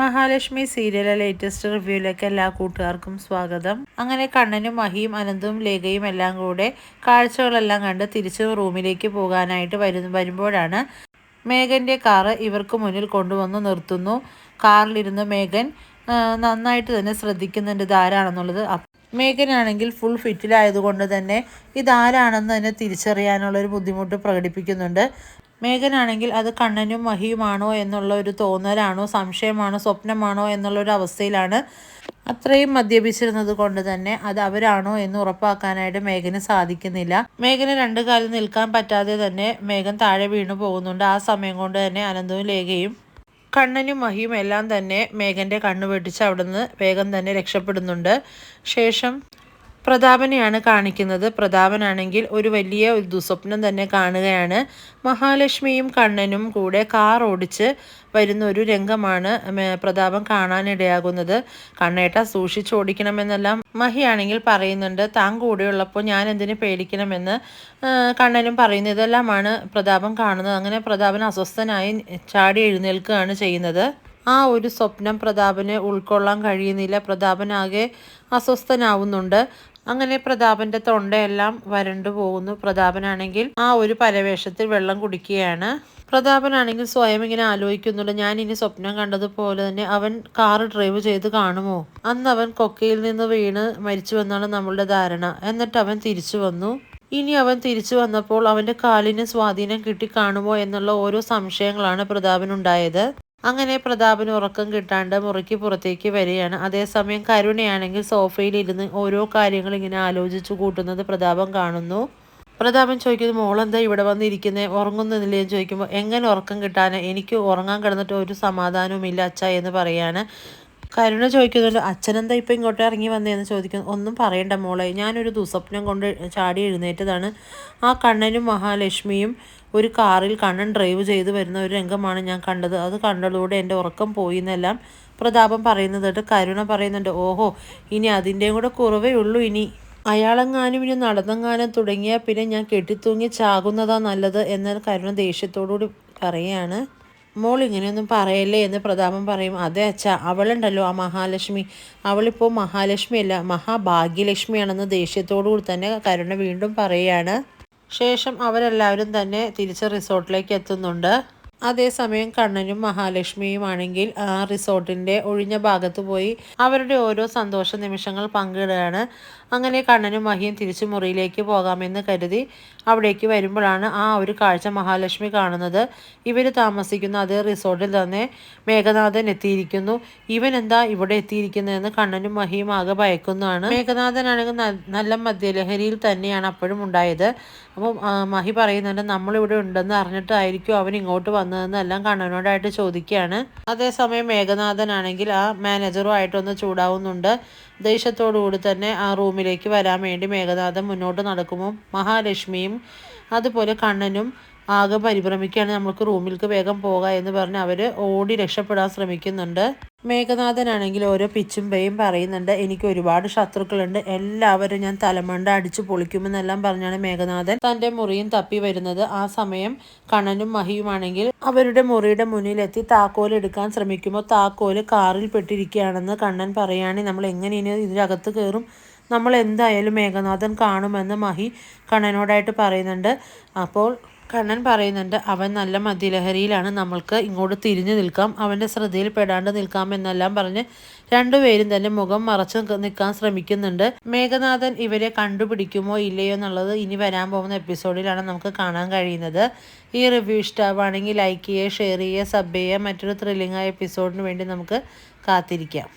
മഹാലക്ഷ്മി സീരിയലിലെ ലേറ്റസ്റ്റ് റിവ്യൂയിലേക്ക് എല്ലാ കൂട്ടുകാർക്കും സ്വാഗതം. അങ്ങനെ കണ്ണനും മഹിയും അനന്തും ലേഖയും എല്ലാം കൂടെ കാഴ്ചകളെല്ലാം കണ്ട് തിരിച്ച് റൂമിലേക്ക് പോകാനായിട്ട് വരുന്ന വരുമ്പോഴാണ് മേഘന്റെ കാറ് ഇവർക്ക് മുന്നിൽ കൊണ്ടുവന്ന് നിർത്തുന്നു. കാറിലിരുന്ന് മേഘൻ നന്നായിട്ട് തന്നെ ശ്രദ്ധിക്കുന്നുണ്ട് ഇതാരാണെന്നുള്ളത്. മേഘനാണെങ്കിൽ ഫുൾ ഫിറ്റിലായതുകൊണ്ട് തന്നെ ഇതാരാണെന്ന് തന്നെ തിരിച്ചറിയാനുള്ളൊരു ബുദ്ധിമുട്ട് പ്രകടിപ്പിക്കുന്നുണ്ട്. മേഘനാണെങ്കിൽ അത് കണ്ണനും മഹിയുമാണോ എന്നുള്ള ഒരു തോന്നലാണോ സംശയമാണോ സ്വപ്നമാണോ എന്നുള്ള ഒരു അവസ്ഥയിലാണ് അത്രയും മദ്യപിച്ചിരുന്നത് കൊണ്ട് തന്നെ അത് അവരാണോ എന്ന് ഉറപ്പാക്കാനായിട്ട് മേഘന് സാധിക്കുന്നില്ല. മേഘന് രണ്ടു കാലം നിൽക്കാൻ പറ്റാതെ തന്നെ മേഘൻ താഴെ വീണു പോകുന്നുണ്ട്. ആ സമയം കൊണ്ട് തന്നെ അനന്തവും ലേഖയും കണ്ണനും മഹിയും എല്ലാം തന്നെ മേഘന്റെ കണ്ണു വെട്ടിച്ച് അവിടുന്ന് വേഗം തന്നെ രക്ഷപ്പെടുന്നുണ്ട്. ശേഷം പ്രതാപനെയാണ് കാണിക്കുന്നത്. പ്രതാപനാണെങ്കിൽ ഒരു വലിയ ഒരു ദുസ്വപ്നം തന്നെ കാണുകയാണ്. മഹാലക്ഷ്മിയും കണ്ണനും കൂടെ കാർ ഓടിച്ച് വരുന്ന ഒരു രംഗമാണ് പ്രതാപം കാണാനിടയാകുന്നത്. കണ്ണേട്ട സൂക്ഷിച്ചോടിക്കണമെന്നെല്ലാം മഹിയാണെങ്കിൽ പറയുന്നുണ്ട്. താൻ കൂടെയുള്ളപ്പോൾ ഞാൻ എന്തിനു പേടിക്കണമെന്ന് കണ്ണനും പറയുന്നു. ഇതെല്ലാമാണ് പ്രതാപം കാണുന്നത്. അങ്ങനെ പ്രതാപൻ അസ്വസ്ഥനായി ചാടി എഴുന്നേൽക്കുകയാണ് ചെയ്യുന്നത്. ആ ഒരു സ്വപ്നം പ്രതാപന് ഉൾക്കൊള്ളാൻ കഴിയുന്നില്ല. പ്രതാപനാകെ അസ്വസ്ഥനാവുന്നുണ്ട്. അങ്ങനെ പ്രതാപന്റെ തൊണ്ടയെല്ലാം വരണ്ടു പോകുന്നു. പ്രതാപനാണെങ്കിൽ ആ ഒരു പരവേഷത്തിൽ വെള്ളം കുടിക്കുകയാണ്. പ്രതാപനാണെങ്കിൽ സ്വയം ഇങ്ങനെ ആലോചിക്കുന്നുണ്ട്. ഞാൻ ഇനി സ്വപ്നം കണ്ടതുപോലെ തന്നെ അവൻ കാർ ഡ്രൈവ് ചെയ്ത് കാണുമോ? അന്ന് അവൻ കൊക്കയിൽ നിന്ന് വീണ് മരിച്ചുവെന്നാണ് നമ്മളുടെ ധാരണ. എന്നിട്ട് അവൻ തിരിച്ചു വന്നു. ഇനി അവൻ തിരിച്ചു വന്നപ്പോൾ അവന്റെ കാലിന് സ്വാധീനം കിട്ടി കാണുമോ എന്നുള്ള ഓരോ സംശയങ്ങളാണ് പ്രതാപനുണ്ടായത്. അങ്ങനെ പ്രതാപന് ഉറക്കം കിട്ടാണ്ട് മുറിക്ക് പുറത്തേക്ക് വരികയാണ്. അതേസമയം കരുണയാണെങ്കിൽ സോഫയിൽ ഇരുന്ന് ഓരോ കാര്യങ്ങൾ ഇങ്ങനെ ആലോചിച്ചു കൂട്ടുന്നത് പ്രതാപൻ കാണുന്നു. പ്രതാപൻ ചോദിക്കുന്നത് മോളെന്താ ഇവിടെ വന്നിരിക്കുന്നത് ഉറങ്ങുന്നില്ലേ ചോദിക്കുമ്പോൾ എങ്ങനെ ഉറക്കം കിട്ടാൻ എനിക്ക് ഉറങ്ങാൻ കിടന്നിട്ട് ഒരു സമാധാനവും ഇല്ല അച്ഛ എന്ന് പറയാണ്. കരുണ ചോദിക്കുന്നുണ്ട് അച്ഛനെന്താ ഇപ്പം ഇങ്ങോട്ട് ഇറങ്ങി വന്നതെന്ന് ചോദിക്കുന്നു? ഒന്നും പറയണ്ട മോളെ ഞാനൊരു ദുസ്വപ്നം കൊണ്ട് ചാടി എഴുന്നേറ്റതാണ്. ആ കണ്ണനും മഹാലക്ഷ്മിയും ഒരു കാറിൽ കണ്ണൻ ഡ്രൈവ് ചെയ്ത് വരുന്ന ഒരു രംഗമാണ് ഞാൻ കണ്ടത്. അത് കണ്ടതോടെ എന്റെ ഉറക്കം പോയി എന്നെല്ലാം പ്രതാപം പറയുന്നത് കരുണ പറയുന്നുണ്ട്. ഓഹോ ഇനി അതിന്റെയും കൂടെ കുറവേ ഉള്ളൂ ഇനി. അയാളെങ്ങാനും ഇനി നടന്നെങ്ങാനും തുടങ്ങിയാൽ പിന്നെ ഞാൻ കെട്ടിത്തൂങ്ങി ചാകുന്നതാ നല്ലത് എന്നാൽ കരുണ ദേഷ്യത്തോടുകൂടി പറയുകയാണ്. മോൾ ഇങ്ങനെയൊന്നും പറയല്ലേ എന്ന് പ്രതാപം പറയും. അതെ അച്ഛ അവളുണ്ടല്ലോ ആ മഹാലക്ഷ്മി. അവളിപ്പോൾ മഹാലക്ഷ്മിയല്ല മഹാഭാഗ്യലക്ഷ്മിയാണെന്ന് ദേഷ്യത്തോടു കൂടി തന്നെ കരുണ വീണ്ടും പറയുകയാണ് ശേഷം അവരെല്ലാവരും തന്നെ തിരിച്ച് റിസോർട്ടിലേക്ക് എത്തുന്നുണ്ട്. അതേസമയം കണ്ണനും മഹാലക്ഷ്മിയുമാണെങ്കിൽ ആ റിസോർട്ടിന്റെ ഒഴിഞ്ഞ ഭാഗത്ത് പോയി അവരുടെ ഓരോ സന്തോഷ നിമിഷങ്ങൾ പങ്കിടുകയാണ് അങ്ങനെ കണ്ണനും മഹിയും തിരിച്ചു മുറിയിലേക്ക് പോകാമെന്ന് കരുതി അവിടേക്ക് വരുമ്പോഴാണ് ആ ഒരു കാഴ്ച മഹാലക്ഷ്മി കാണുന്നത്. ഇവർ താമസിക്കുന്ന അതേ റിസോർട്ടിൽ തന്നെ മേഘനാഥൻ എത്തിയിരിക്കുന്നു. ഇവൻ എന്താ ഇവിടെ എത്തിയിരിക്കുന്നതെന്ന് കണ്ണനും മഹിയും ആകെ ഭയക്കുന്നതാണ്. മേഘനാഥനാണെങ്കിൽ നല്ല മദ്യലഹരിയിൽ തന്നെയാണ് അപ്പോഴും ഉണ്ടായത്. അപ്പം മഹി പറയുന്നുണ്ട് നമ്മളിവിടെ ഉണ്ടെന്ന് അറിഞ്ഞിട്ടായിരിക്കും അവൻ ഇങ്ങോട്ട് വന്നതെന്ന് എല്ലാം കണ്ണനോടായിട്ട് ചോദിക്കുകയാണ്. അതേസമയം മേഘനാഥനാണെങ്കിൽ ആ മാനേജറുമായിട്ടൊന്ന് ചൂടാവുന്നുണ്ട്. ദേഷ്യത്തോടുകൂടി തന്നെ ആ റൂമിലേക്ക് വരാൻ വേണ്ടി മേഘനാഥൻ മുന്നോട്ട് നടക്കുമ്പോൾ മഹാലക്ഷ്മിയും അതുപോലെ കണ്ണനും ആകെ പരിഭ്രമിക്കുകയാണ്. നമ്മൾക്ക് റൂമിലേക്ക് വേഗം പോകാം എന്ന് പറഞ്ഞ് അവർ ഓടി രക്ഷപ്പെടാൻ ശ്രമിക്കുന്നുണ്ട്. മേഘനാഥനാണെങ്കിൽ ഓരോ പിച്ചും പേയും പറയുന്നുണ്ട്. എനിക്ക് ഒരുപാട് ശത്രുക്കളുണ്ട്. എല്ലാവരും ഞാൻ തലമണ്ട അടിച്ചു പൊളിക്കുമെന്നെല്ലാം പറഞ്ഞാണ് മേഘനാഥൻ തന്റെ മുറിയും തപ്പി വരുന്നത്. ആ സമയം കണ്ണനും മഹിയുമാണെങ്കിൽ അവരുടെ മുറിയുടെ മുന്നിലെത്തി താക്കോൽ എടുക്കാൻ ശ്രമിക്കുമ്പോൾ താക്കോൽ കാറിൽ പെട്ടിരിക്കുകയാണെന്ന് കണ്ണൻ പറയുകയാണെങ്കിൽ നമ്മൾ എങ്ങനെ ഇനി ഇതിനകത്ത് കയറും? നമ്മൾ എന്തായാലും മേഘനാഥൻ കാണുമെന്ന് മഹി കണ്ണനോടായിട്ട് പറയുന്നുണ്ട്. അപ്പോൾ കണ്ണൻ പറയുന്നുണ്ട് അവൻ നല്ല മദ്യലഹരിയിലാണ്. നമ്മൾക്ക് ഇങ്ങോട്ട് തിരിഞ്ഞു നിൽക്കാം. അവന്റെ ശ്രദ്ധയിൽ പെടാണ്ട് നിൽക്കാം എന്നെല്ലാം പറഞ്ഞ് രണ്ടുപേരും തന്നെ മുഖം മറച്ചു നിൽക്കാൻ ശ്രമിക്കുന്നുണ്ട്. മേഘനാഥൻ ഇവരെ കണ്ടുപിടിക്കുമോ ഇല്ലയോ എന്നുള്ളത് ഇനി വരാൻ പോകുന്ന എപ്പിസോഡിലാണ് നമുക്ക് കാണാൻ കഴിയുന്നത്. ഈ റിവ്യൂ ഇഷ്ടമാണെങ്കിൽ ലൈക്ക് ചെയ്യുക ഷെയർ ചെയ്യുക സബ് ചെയ്യുക. മറ്റൊരു ത്രില്ലിംഗ് ആയ എപ്പിസോഡിന് വേണ്ടി നമുക്ക് കാത്തിരിക്കാം.